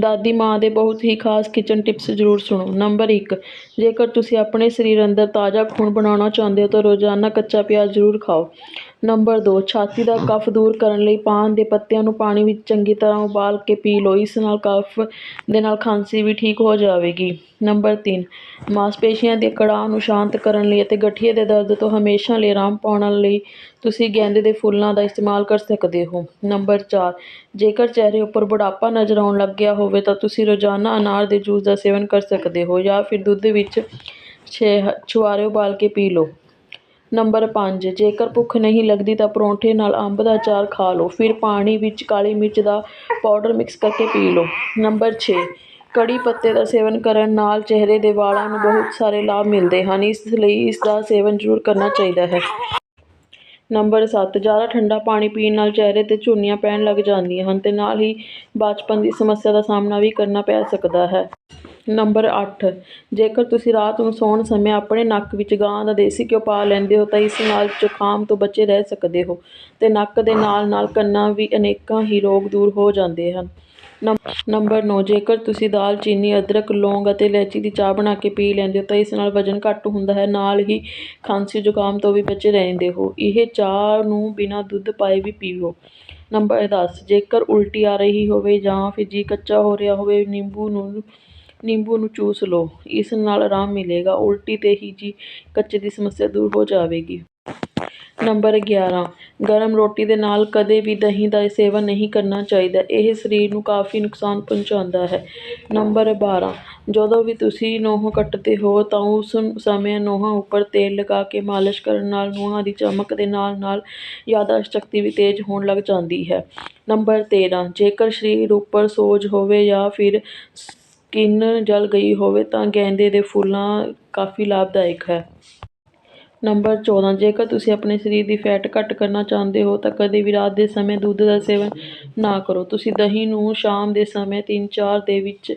ਦਾਦੀ ਮਾਂ ਦੇ ਬਹੁਤ ਹੀ ਖਾਸ ਕਿਚਨ ਟਿਪਸ ਜ਼ਰੂਰ ਸੁਣੋ। ਨੰਬਰ ਇੱਕ, ਜੇਕਰ ਤੁਸੀਂ ਆਪਣੇ ਸਰੀਰ ਅੰਦਰ ਤਾਜ਼ਾ ਖੂਨ ਬਣਾਉਣਾ ਚਾਹੁੰਦੇ ਹੋ ਤਾਂ ਰੋਜ਼ਾਨਾ ਕੱਚਾ ਪਿਆਜ਼ ਜ਼ਰੂਰ ਖਾਓ। ਨੰਬਰ ਦੋ, ਛਾਤੀ ਦਾ ਕਫ ਦੂਰ ਕਰਨ ਲਈ ਪਾਨ ਦੇ ਪੱਤਿਆਂ ਨੂੰ ਪਾਣੀ ਵਿੱਚ ਚੰਗੀ ਤਰ੍ਹਾਂ ਉਬਾਲ ਕੇ ਪੀ ਲਓ। ਇਸ ਨਾਲ ਕਫ ਦੇ ਨਾਲ ਖਾਂਸੀ ਵੀ ਠੀਕ ਹੋ ਜਾਵੇਗੀ। ਨੰਬਰ ਤਿੰਨ, ਮਾਸਪੇਸ਼ੀਆਂ ਦੇ ਕੜਾਹ ਨੂੰ ਸ਼ਾਂਤ ਕਰਨ ਲਈ ਅਤੇ ਗਠੀਏ ਦੇ ਦਰਦ ਤੋਂ ਹਮੇਸ਼ਾ ਲਈ ਆਰਾਮ ਪਾਉਣ ਲਈ ਤੁਸੀਂ ਗੈਂਦੇ ਦੇ ਫੁੱਲਾਂ ਦਾ ਇਸਤੇਮਾਲ ਕਰ ਸਕਦੇ ਹੋ। ਨੰਬਰ ਚਾਰ, ਜੇਕਰ ਚਿਹਰੇ ਉੱਪਰ ਬੁਢਾਪਾ ਨਜ਼ਰ ਆਉਣ ਲੱਗ ਗਿਆ ਹੋਵੇ ਤਾਂ ਤੁਸੀਂ ਰੋਜ਼ਾਨਾ ਅਨਾਰ ਦੇ ਜੂਸ ਦਾ ਸੇਵਨ ਕਰ ਸਕਦੇ ਹੋ ਜਾਂ ਫਿਰ ਦੁੱਧ ਵਿੱਚ ਛੇ ਛੁਆਰੇ ਉਬਾਲ ਕੇ ਪੀ ਲਓ। ਨੰਬਰ ਪੰਜ, ਜੇਕਰ ਭੁੱਖ ਨਹੀਂ ਲੱਗਦੀ ਤਾਂ ਪਰੌਂਠੇ ਨਾਲ ਅੰਬ ਦਾ ਅਚਾਰ ਖਾ ਲਓ, ਫਿਰ ਪਾਣੀ ਵਿੱਚ ਕਾਲੀ ਮਿਰਚ ਦਾ ਪਾਊਡਰ ਮਿਕਸ ਕਰਕੇ ਪੀ ਲਓ। ਨੰਬਰ ਛੇ, ਕੜੀ ਪੱਤੇ ਦਾ ਸੇਵਨ ਕਰਨ ਨਾਲ ਚਿਹਰੇ ਦੇ ਵਾਲਾਂ ਨੂੰ ਬਹੁਤ ਸਾਰੇ ਲਾਭ ਮਿਲਦੇ ਹਨ, ਇਸ ਲਈ ਇਸ ਦਾ ਸੇਵਨ ਜ਼ਰੂਰ ਕਰਨਾ ਚਾਹੀਦਾ ਹੈ। ਨੰਬਰ ਸੱਤ, ਜ਼ਿਆਦਾ ਠੰਡਾ ਪਾਣੀ ਪੀਣ ਨਾਲ ਚਿਹਰੇ 'ਤੇ ਝੁਰੜੀਆਂ ਪੈਣ ਲੱਗ ਜਾਂਦੀਆਂ ਹਨ ਅਤੇ ਨਾਲ ਹੀ ਬਚਪਨ ਦੀ ਸਮੱਸਿਆ ਦਾ ਸਾਹਮਣਾ ਵੀ ਕਰਨਾ ਪੈ ਸਕਦਾ ਹੈ। ਨੰਬਰ ਅੱਠ। ਜੇਕਰ ਤੁਸੀਂ ਰਾਤ ਨੂੰ ਸੌਣ ਸਮੇਂ ਆਪਣੇ ਨੱਕ ਵਿੱਚ ਗਾਂ ਦਾ ਦੇਸੀ ਘਿਓ ਪਾ ਲੈਂਦੇ ਹੋ, ਤਾਂ ਇਸ ਨਾਲ ਜ਼ੁਕਾਮ ਤੋਂ ਬਚੇ ਰਹਿ ਸਕਦੇ ਹੋ ਅਤੇ ਨੱਕ ਦੇ ਨਾਲ ਨਾਲ ਕੰਨਾਂ ਵੀ ਅਨੇਕਾਂ ਹੀ ਰੋਗ ਦੂਰ ਹੋ ਜਾਂਦੇ ਹਨ। ਨੰਬਰ ਨੌਂ। ਜੇਕਰ ਤੁਸੀਂ ਦਾਲਚੀਨੀ ਅਦਰਕ, ਲੌਂਗ ਅਤੇ ਇਲਾਇਚੀ ਦੀ ਚਾਹ ਬਣਾ ਕੇ ਪੀ ਲੈਂਦੇ ਹੋ, ਤਾਂ ਇਸ ਨਾਲ ਵਜ਼ਨ ਘੱਟ ਹੁੰਦਾ ਹੈ, ਨਾਲ ਹੀ ਖਾਂਸੀ, ਜ਼ੁਕਾਮ ਤੋਂ ਵੀ ਬਚੇ ਰਹਿੰਦੇ ਹੋ। ਇਹ ਚਾਹ ਨੂੰ ਬਿਨਾਂ ਦੁੱਧ ਪਾਏ ਵੀ ਪੀਓ ਨੰਬਰ ਦਸ। ਜੇਕਰ ਉਲਟੀ ਆ ਰਹੀ ਹੋਵੇ ਜਾਂ ਫਿਰ ਜੀ ਕੱਚਾ ਹੋ ਰਿਹਾ ਹੋਵੇ, ਨਿੰਬੂ ਨੂੰ ਨਿੰਬੂ ਨੂੰ ਚੂਸ ਲਓ। ਇਸ ਨਾਲ ਆਰਾਮ ਮਿਲੇਗਾ। ਉਲਟੀ ਤੇ ਹੀ ਜੀ ਕੱਚੇ ਦੀ ਸਮੱਸਿਆ ਦੂਰ ਹੋ ਜਾਵੇਗੀ। ਨੰਬਰ 11 ਗਰਮ ਰੋਟੀ ਦੇ ਨਾਲ ਕਦੇ ਵੀ ਦਹੀਂ ਦਾ ਸੇਵਨ ਨਹੀਂ ਕਰਨਾ ਚਾਹੀਦਾ। ਇਹ ਸਰੀਰ ਨੂੰ ਕਾਫੀ ਨੁਕਸਾਨ ਪਹੁੰਚਾਉਂਦਾ ਹੈ। ਨੰਬਰ 12 ਜਦੋਂ ਵੀ ਤੁਸੀਂ ਨੋਹ ਕੱਟਦੇ ਹੋ ਤਾਂ ਉਸ ਸਮੇਂ ਨੋਹਾਂ ਉੱਪਰ ਤੇਲ ਲਗਾ ਕੇ ਮਾਲਿਸ਼ ਕਰਨ ਨਾਲ ਨੋਹਾਂ ਦੀ ਚਮਕ ਦੇ ਨਾਲ ਨਾਲ ਯਾਦਾਸ਼ਤ ਸ਼ਕਤੀ ਵੀ ਤੇਜ਼ ਹੋਣ ਲੱਗ ਜਾਂਦੀ ਹੈ। ਨੰਬਰ 13 ਜੇਕਰ ਸਰੀਰ ਉੱਪਰ ਸੋਜ ਹੋਵੇ ਜਾਂ ਫਿਰ ਸਕਿਨ ਜਲ ਗਈ ਹੋਵੇ ਤਾਂ ਗੈਂਦੇ ਦੇ ਫੁੱਲਾਂ ਕਾਫੀ ਲਾਭਦਾਇਕ ਹੈ। ਨੰਬਰ 14 ਜੇਕਰ ਤੁਸੀਂ ਆਪਣੇ ਸਰੀਰ ਦੀ ਫੈਟ ਘੱਟ ਕਰਨਾ ਚਾਹੁੰਦੇ ਹੋ ਤਾਂ ਕਦੇ ਵੀ ਰਾਤ ਦੇ ਸਮੇਂ ਦੁੱਧ ਦਾ ਸੇਵਨ ਨਾ ਕਰੋ। ਤੁਸੀਂ ਦਹੀਂ ਨੂੰ ਸ਼ਾਮ ਦੇ ਸਮੇਂ 3-4 ਦੇ ਵਿੱਚ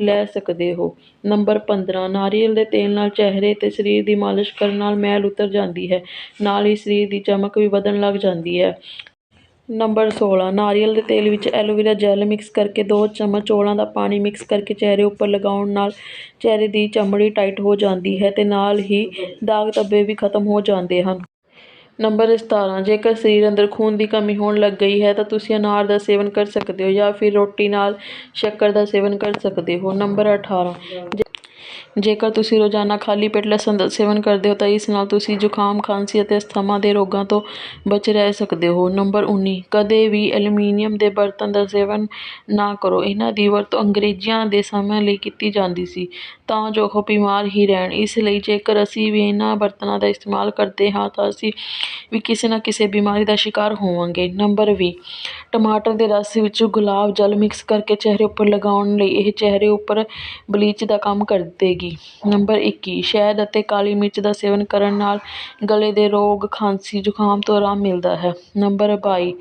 ਲੈ ਸਕਦੇ ਹੋ। ਨੰਬਰ 15 ਨਾਰੀਅਲ ਦੇ ਤੇਲ ਨਾਲ ਚਿਹਰੇ ਤੇ ਸਰੀਰ ਦੀ ਮਾਲਿਸ਼ ਕਰਨ ਨਾਲ ਮੈਲ ਉਤਰ ਜਾਂਦੀ ਹੈ। ਨਾਲ ਹੀ ਸਰੀਰ ਦੀ ਚਮਕ ਵੀ ਵਧਣ ਲੱਗ ਜਾਂਦੀ ਹੈ। ਨੰਬਰ 16 ਨਾਰੀਅਲ ਦੇ ਤੇਲ ਵਿੱਚ ਐਲੋਵੇਰਾ ਜੈੱਲ ਮਿਕਸ ਕਰਕੇ ਦੋ ਚਮਚ ਚੌਲਾਂ ਦਾ ਪਾਣੀ ਮਿਕਸ ਕਰਕੇ ਚਿਹਰੇ ਉੱਪਰ ਲਗਾਉਣ ਨਾਲ ਚਿਹਰੇ ਦੀ ਚਮੜੀ ਟਾਈਟ ਹੋ ਜਾਂਦੀ ਹੈ ਅਤੇ ਨਾਲ ਹੀ ਦਾਗ ਧੱਬੇ ਵੀ ਖਤਮ ਹੋ ਜਾਂਦੇ ਹਨ। ਨੰਬਰ 17 ਜੇਕਰ ਸਰੀਰ ਅੰਦਰ ਖੂਨ ਦੀ ਕਮੀ ਹੋਣ ਲੱਗ ਗਈ ਹੈ ਤਾਂ ਤੁਸੀਂ ਅਨਾਰ ਦਾ ਸੇਵਨ ਕਰ ਸਕਦੇ ਹੋ ਜਾਂ ਫਿਰ ਰੋਟੀ ਨਾਲ ਸ਼ੱਕਰ ਦਾ ਸੇਵਨ ਕਰ ਸਕਦੇ ਹੋ। ਨੰਬਰ 18 ਜੇਕਰ ਤੁਸੀਂ ਰੋਜ਼ਾਨਾ ਖਾਲੀ ਪੇਟ ਲਸਣ ਦਾ ਸੇਵਨ ਕਰਦੇ ਹੋ ਤਾਂ ਇਸ ਨਾਲ ਤੁਸੀਂ ਜ਼ੁਕਾਮ, ਖਾਂਸੀ ਅਤੇ ਅਸਥਮਾ ਦੇ ਰੋਗਾਂ ਤੋਂ ਬਚ ਰਹਿ ਸਕਦੇ ਹੋ। ਨੰਬਰ 19 ਕਦੇ ਵੀ ਐਲੂਮੀਨੀਅਮ ਦੇ ਬਰਤਨ ਦਾ ਸੇਵਨ ਨਾ ਕਰੋ। ਇਹਨਾਂ ਦੀ ਵਰਤੋਂ ਅੰਗਰੇਜ਼ਾਂ ਦੇ ਸਮੇਂ ਲਈ ਕੀਤੀ ਜਾਂਦੀ ਸੀ, ਤਾਂ ਜੋ ਉਹ ਬਿਮਾਰ ਹੀ ਰਹਿਣ। ਇਸ ਲਈ ਜੇਕਰ ਅਸੀਂ ਵੀ ਇਹਨਾਂ ਬਰਤਨਾਂ ਦਾ ਇਸਤੇਮਾਲ ਕਰਦੇ ਹਾਂ ਤਾਂ ਅਸੀਂ ਵੀ ਕਿਸੇ ਨਾ ਕਿਸੇ ਬਿਮਾਰੀ ਦਾ ਸ਼ਿਕਾਰ ਹੋਵਾਂਗੇ। ਨੰਬਰ ਵੀਹ, ਟਮਾਟਰ ਦੇ ਰਸ ਵਿੱਚ ਗੁਲਾਬ ਜਲ ਮਿਕਸ ਕਰਕੇ ਚਿਹਰੇ ਉੱਪਰ ਲਗਾਉਣ ਲਈ ਇਹ ਚਿਹਰੇ ਉੱਪਰ ਬਲੀਚ ਦਾ ਕੰਮ ਕਰ ਦੇਗੀ। ਨੰਬਰ 21 ਸ਼ਹਿਦ ਅਤੇ ਕਾਲੀ ਮਿਰਚ ਦਾ ਸੇਵਨ ਕਰਨ ਨਾਲ ਗਲੇ ਦੇ ਰੋਗ, ਖਾਂਸੀ, ਜ਼ੁਕਾਮ ਤੋਂ ਆਰਾਮ ਮਿਲਦਾ ਹੈ। ਨੰਬਰ ਬਾਈ,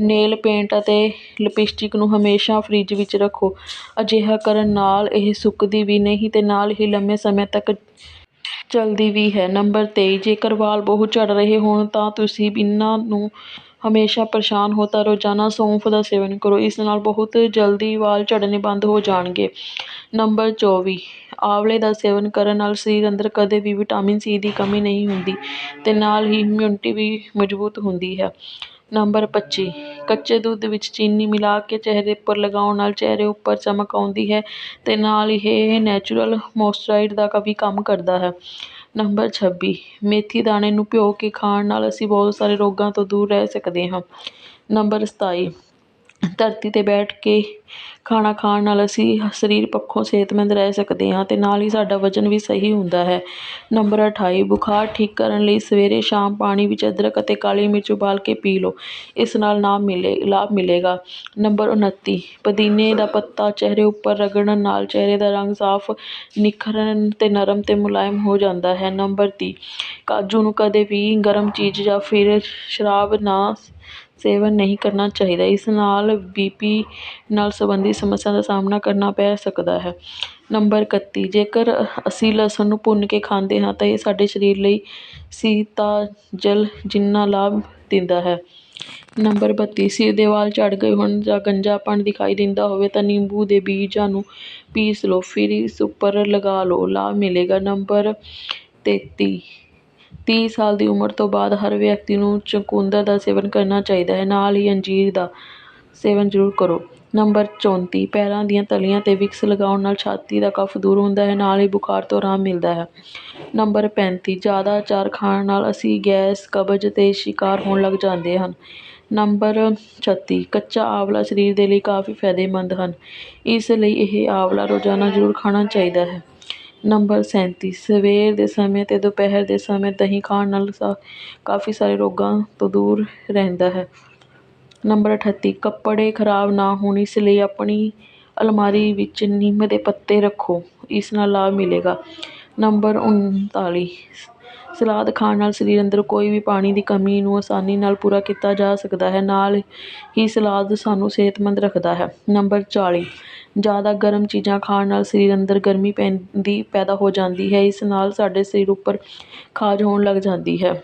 ਨੇਲ ਪੇਂਟ ਅਤੇ ਲਿਪਸਟਿਕ ਨੂੰ ਹਮੇਸ਼ਾ ਫਰਿੱਜ ਵਿੱਚ ਰੱਖੋ। ਅਜਿਹਾ ਕਰਨ ਨਾਲ ਇਹ ਸੁੱਕਦੀ ਵੀ ਨਹੀਂ ਅਤੇ ਨਾਲ ਹੀ ਲੰਮੇ ਸਮੇਂ ਤੱਕ ਚਲਦੀ ਵੀ ਹੈ। ਨੰਬਰ ਤੇਈ, ਜੇਕਰ ਵਾਲ ਬਹੁਤ ਝੜ ਰਹੇ ਹੋਣ ਤਾਂ ਤੁਸੀਂ ਇਹਨਾਂ ਨੂੰ ਹਮੇਸ਼ਾ ਪਰੇਸ਼ਾਨ ਹੋ ਤਾਂ ਰੋਜ਼ਾਨਾ ਸੌਂਫ ਦਾ ਸੇਵਨ ਕਰੋ, ਇਸ ਨਾਲ ਬਹੁਤ ਜਲਦੀ ਵਾਲ ਝੜਨੇ ਬੰਦ ਹੋ ਜਾਣਗੇ। ਨੰਬਰ 24 ਆਂਵਲੇ ਦਾ ਸੇਵਨ ਕਰਨ ਨਾਲ ਸਰੀਰ ਅੰਦਰ ਕਦੇ ਵੀ ਵਿਟਾਮਿਨ ਸੀ ਦੀ ਕਮੀ ਨਹੀਂ ਹੁੰਦੀ ਅਤੇ ਨਾਲ ਹੀ ਇਮਿਊਨਿਟੀ ਵੀ ਮਜ਼ਬੂਤ ਹੁੰਦੀ ਹੈ। ਨੰਬਰ 25 ਕੱਚੇ ਦੁੱਧ ਵਿੱਚ ਚੀਨੀ ਮਿਲਾ ਕੇ ਚਿਹਰੇ ਉੱਪਰ ਲਗਾਉਣ ਨਾਲ ਚਿਹਰੇ ਉੱਪਰ ਚਮਕ ਆਉਂਦੀ ਹੈ ਅਤੇ ਨਾਲ ਇਹ ਨੈਚੁਰਲ ਮੋਇਸਚਰਾਈਜ਼ਰ ਦਾ ਕ ਵੀ ਕੰਮ ਕਰਦਾ ਹੈ। ਨੰਬਰ 26 ਮੇਥੀ ਦਾਣੇ ਨੂੰ ਭਿਓ ਕੇ ਖਾਣ ਨਾਲ ਅਸੀਂ ਬਹੁਤ ਸਾਰੇ ਰੋਗਾਂ ਤੋਂ ਦੂਰ ਰਹਿ ਸਕਦੇ ਹਾਂ। ਨੰਬਰ 27 ਧਰਤੀ 'ਤੇ ਬੈਠ ਕੇ ਖਾਣਾ ਖਾਣ ਨਾਲ ਅਸੀਂ ਸਰੀਰ ਪੱਖੋਂ ਸਿਹਤਮੰਦ ਰਹਿ ਸਕਦੇ ਹਾਂ ਅਤੇ ਨਾਲ ਹੀ ਸਾਡਾ ਵਜ਼ਨ ਵੀ ਸਹੀ ਹੁੰਦਾ ਹੈ। ਨੰਬਰ 28 ਬੁਖਾਰ ਠੀਕ ਕਰਨ ਲਈ ਸਵੇਰੇ ਸ਼ਾਮ ਪਾਣੀ ਵਿੱਚ ਅਦਰਕ ਅਤੇ ਕਾਲੀ ਮਿਰਚ ਉਬਾਲ ਕੇ ਪੀ ਲਓ। ਇਸ ਨਾਲ ਨਾ ਮਿਲੇ, ਲਾਭ ਮਿਲੇਗਾ। ਨੰਬਰ 29 ਪੁਦੀਨੇ ਦਾ ਪੱਤਾ ਚਿਹਰੇ ਉੱਪਰ ਰਗੜਨ ਨਾਲ ਚਿਹਰੇ ਦਾ ਰੰਗ ਸਾਫ਼ ਨਿਖਰਨ ਅਤੇ ਨਰਮ ਅਤੇ ਮੁਲਾਇਮ ਹੋ ਜਾਂਦਾ ਹੈ। ਨੰਬਰ ਤੀਹ, ਕਾਜੂ ਨੂੰ ਕਦੇ ਵੀ ਗਰਮ ਚੀਜ਼ ਜਾਂ ਫਿਰ ਸ਼ਰਾਬ ਨਾ ਸੇਵਨ ਨਹੀਂ ਕਰਨਾ ਚਾਹੀਦਾ। ਇਸ ਨਾਲ ਬੀ ਪੀ ਨਾਲ ਸੰਬੰਧਿਤ ਸਮੱਸਿਆ ਦਾ ਸਾਹਮਣਾ ਕਰਨਾ ਪੈ ਸਕਦਾ ਹੈ। ਨੰਬਰ 31 ਜੇਕਰ ਅਸੀਂ ਲਸਣ ਨੂੰ ਭੁੰਨ ਕੇ ਖਾਂਦੇ ਹਾਂ ਤਾਂ ਇਹ ਸਾਡੇ ਸਰੀਰ ਲਈ ਸੀਤਾ ਜਲ ਜਿੰਨਾ ਲਾਭ ਦਿੰਦਾ ਹੈ। ਨੰਬਰ 32 ਸਿਰ ਦੇ ਵਾਲ ਝੜ ਗਏ ਹੋਣ ਜਾਂ ਗੰਜਾਪਣ ਦਿਖਾਈ ਦਿੰਦਾ ਹੋਵੇ ਤਾਂ ਨਿੰਬੂ ਦੇ ਬੀਜਾਂ ਨੂੰ ਪੀਸ ਲਓ, ਫਿਰ ਇਸ ਉੱਪਰ ਲਗਾ ਲਓ, ਲਾਭ ਮਿਲੇਗਾ। ਨੰਬਰ 33 ਤੀਹ ਸਾਲ ਦੀ ਉਮਰ ਤੋਂ ਬਾਅਦ ਹਰ ਵਿਅਕਤੀ ਨੂੰ ਚੁਕੰਦਰ ਦਾ ਸੇਵਨ ਕਰਨਾ ਚਾਹੀਦਾ ਹੈ, ਨਾਲ ਹੀ ਅੰਜੀਰ ਦਾ ਸੇਵਨ ਜ਼ਰੂਰ ਕਰੋ। ਨੰਬਰ 34 ਪੈਰਾਂ ਦੀਆਂ ਤਲੀਆਂ ਤੇ ਵਿਕਸ ਲਗਾਉਣ ਨਾਲ ਛਾਤੀ ਦਾ ਕਫ ਦੂਰ ਹੁੰਦਾ ਹੈ, ਨਾਲ ਹੀ ਬੁਖਾਰ ਤੋਂ ਆਰਾਮ ਮਿਲਦਾ ਹੈ। ਨੰਬਰ 35 ਜ਼ਿਆਦਾ ਅਚਾਰ ਖਾਣ ਨਾਲ ਅਸੀਂ ਗੈਸ, ਕਬਜ਼ ਤੇ ਸ਼ਿਕਾਰ ਹੋਣ ਲੱਗ ਜਾਂਦੇ ਹਨ। ਨੰਬਰ 36 ਕੱਚਾ ਆਂਵਲਾ ਸਰੀਰ ਦੇ ਲਈ ਕਾਫੀ ਫਾਇਦੇਮੰਦ ਹਨ। ਇਸ ਲਈ ਇਹ ਆਂਵਲਾ ਰੋਜ਼ਾਨਾ ਜ਼ਰੂਰ ਖਾਣਾ ਚਾਹੀਦਾ ਹੈ। ਨੰਬਰ 37 ਸਵੇਰ ਦੇ ਸਮੇਂ ਅਤੇ ਦੁਪਹਿਰ ਦੇ ਸਮੇਂ ਦਹੀਂ ਖਾਣ ਨਾਲ ਸਾ, ਕਾਫੀ ਸਾਰੇ ਰੋਗਾਂ ਤੋਂ ਦੂਰ ਰਹਿੰਦਾ ਹੈ। ਨੰਬਰ 38 ਕੱਪੜੇ ਖਰਾਬ ਨਾ ਹੋਣ, ਇਸ ਲਈ ਆਪਣੀ ਅਲਮਾਰੀ ਵਿੱਚ ਨਿੰਮ ਦੇ ਪੱਤੇ ਰੱਖੋ, ਇਸ ਨਾਲ ਲਾਭ ਮਿਲੇਗਾ। ਨੰਬਰ 39 ਸਲਾਦ ਖਾਣ ਨਾਲ ਸਰੀਰ ਅੰਦਰ ਕੋਈ ਵੀ ਪਾਣੀ ਦੀ ਕਮੀ ਨੂੰ ਆਸਾਨੀ ਨਾਲ ਪੂਰਾ ਕੀਤਾ ਜਾ ਸਕਦਾ ਹੈ, ਨਾਲ ਹੀ ਸਲਾਦ ਸਾਨੂੰ ਸਿਹਤਮੰਦ ਰੱਖਦਾ ਹੈ। ਨੰਬਰ 40 ਜ਼ਿਆਦਾ ਗਰਮ ਚੀਜ਼ਾਂ ਖਾਣ ਨਾਲ ਸਰੀਰ ਅੰਦਰ ਗਰਮੀ ਪੈਂਦੀ, ਪੈਦਾ ਹੋ ਜਾਂਦੀ ਹੈ, ਇਸ ਨਾਲ ਸਾਡੇ ਸਰੀਰ ਉੱਪਰ ਖਾਜ ਹੋਣ ਲੱਗ ਜਾਂਦੀ ਹੈ।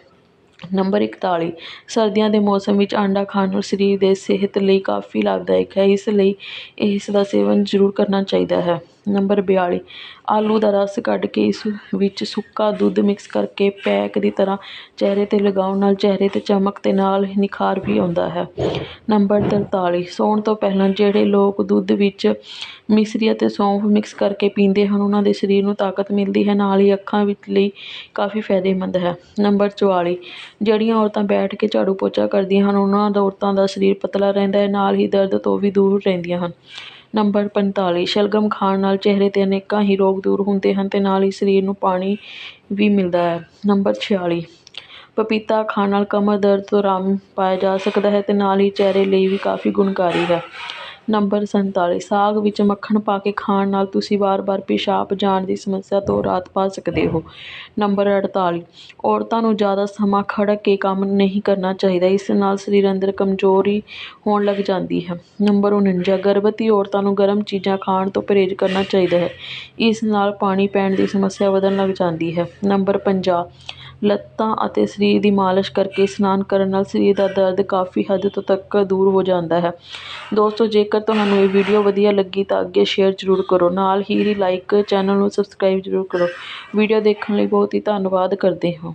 ਨੰਬਰ 41 ਸਰਦੀਆਂ ਦੇ ਮੌਸਮ ਵਿੱਚ ਆਂਡਾ ਖਾਣ ਨਾਲ ਸਰੀਰ ਦੇ ਸਿਹਤ ਲਈ ਕਾਫੀ ਲਾਭਦਾਇਕ ਹੈ, ਇਸ ਲਈ ਇਸ ਦਾ ਸੇਵਨ ਜ਼ਰੂਰ ਕਰਨਾ ਚਾਹੀਦਾ ਹੈ। ਨੰਬਰ 42 ਆਲੂ ਦਾ ਰਸ ਕੱਢ ਕੇ ਇਸ ਵਿੱਚ ਸੁੱਕਾ ਦੁੱਧ ਮਿਕਸ ਕਰਕੇ ਪੈਕ ਦੀ ਤਰ੍ਹਾਂ ਚਿਹਰੇ 'ਤੇ ਲਗਾਉਣ ਨਾਲ ਚਿਹਰੇ 'ਤੇ ਚਮਕ ਤੇ ਨਾਲ ਨਿਖਾਰ ਵੀ ਆਉਂਦਾ ਹੈ। ਨੰਬਰ 43 ਸੌਣ ਤੋਂ ਪਹਿਲਾਂ ਜਿਹੜੇ ਲੋਕ ਦੁੱਧ ਵਿੱਚ ਮਿਸਰੀ ਅਤੇ ਸੌਂਫ ਮਿਕਸ ਕਰਕੇ ਪੀਂਦੇ ਹਨ, ਉਹਨਾਂ ਦੇ ਸਰੀਰ ਨੂੰ ਤਾਕਤ ਮਿਲਦੀ ਹੈ, ਨਾਲ ਹੀ ਅੱਖਾਂ ਵਿੱਚ ਲਈ ਕਾਫੀ ਫਾਇਦੇਮੰਦ ਹੈ। ਨੰਬਰ 44 ਜਿਹੜੀਆਂ ਔਰਤਾਂ ਬੈਠ ਕੇ ਝਾੜੂ ਪੋਚਾ ਕਰਦੀਆਂ ਹਨ, ਉਹਨਾਂ ਦਾ ਔਰਤਾਂ ਦਾ ਸਰੀਰ ਪਤਲਾ ਰਹਿੰਦਾ ਹੈ, ਨਾਲ ਹੀ ਦਰਦ ਤੋਂ ਵੀ ਦੂਰ ਰਹਿੰਦੀਆਂ ਹਨ। ਨੰਬਰ 45 ਸ਼ਲਗਮ ਖਾਣ ਨਾਲ ਚਿਹਰੇ 'ਤੇ ਅਨੇਕਾਂ ਹੀ ਰੋਗ ਦੂਰ ਹੁੰਦੇ ਹਨ ਅਤੇ ਨਾਲ ਹੀ ਸਰੀਰ ਨੂੰ ਪਾਣੀ ਵੀ ਮਿਲਦਾ ਹੈ। ਨੰਬਰ 46 ਪਪੀਤਾ ਖਾਣ ਨਾਲ ਕਮਰ ਦਰਦ ਤੋਂ ਆਰਾਮ ਪਾਇਆ ਜਾ ਸਕਦਾ ਹੈ ਅਤੇ ਨਾਲ ਹੀ ਚਿਹਰੇ ਲਈ ਵੀ ਕਾਫੀ ਗੁਣਕਾਰੀ ਹੈ। ਨੰਬਰ 47 ਸਾਗ ਵਿੱਚ ਮੱਖਣ ਪਾ ਕੇ ਖਾਣ ਨਾਲ ਤੁਸੀਂ ਵਾਰ-ਵਾਰ ਪਿਸ਼ਾਬ ਜਾਣ ਦੀ ਸਮੱਸਿਆ ਤੋਂ ਰਾਹਤ ਪਾ ਸਕਦੇ ਹੋ। ਨੰਬਰ 48 ਔਰਤਾਂ ਨੂੰ ਜ਼ਿਆਦਾ ਸਮਾਂ ਖੜ੍ਹ ਕੇ ਕੰਮ ਨਹੀਂ ਕਰਨਾ ਚਾਹੀਦਾ, ਇਸ ਨਾਲ ਸਰੀਰ ਅੰਦਰ ਕਮਜ਼ੋਰੀ ਹੋਣ ਲੱਗ ਜਾਂਦੀ ਹੈ। ਨੰਬਰ 49 ਗਰਭਵਤੀ ਔਰਤਾਂ ਨੂੰ ਗਰਮ ਚੀਜ਼ਾਂ ਖਾਣ ਤੋਂ ਪਰਹੇਜ਼ ਕਰਨਾ ਚਾਹੀਦਾ ਹੈ, ਇਸ ਨਾਲ ਪਾਣੀ ਪੈਣ ਦੀ ਸਮੱਸਿਆ ਵਧਣ ਲੱਗ ਜਾਂਦੀ ਹੈ। ਨੰਬਰ 50 ਲੱਤਾਂ ਅਤੇ ਸਰੀਰ ਦੀ ਮਾਲਿਸ਼ ਕਰਕੇ ਇਸ਼ਨਾਨ ਕਰਨ ਨਾਲ ਸਰੀਰ ਦਾ ਦਰਦ ਕਾਫੀ ਹੱਦ ਤੱਕ ਦੂਰ ਹੋ ਜਾਂਦਾ ਹੈ। ਦੋਸਤੋ, ਜੇਕਰ ਤੁਹਾਨੂੰ ਇਹ ਵੀਡੀਓ ਵਧੀਆ ਲੱਗੀ ਤਾਂ ਅੱਗੇ ਸ਼ੇਅਰ ਜ਼ਰੂਰ ਕਰੋ। ਨਾਲ ਹੀ ਲਾਈਕ ਚੈਨਲ ਨੂੰ ਸਬਸਕ੍ਰਾਈਬ ਜ਼ਰੂਰ ਕਰੋ। ਵੀਡੀਓ ਦੇਖਣ ਲਈ ਬਹੁਤ ਹੀ ਧੰਨਵਾਦ ਕਰਦੇ ਹਾਂ।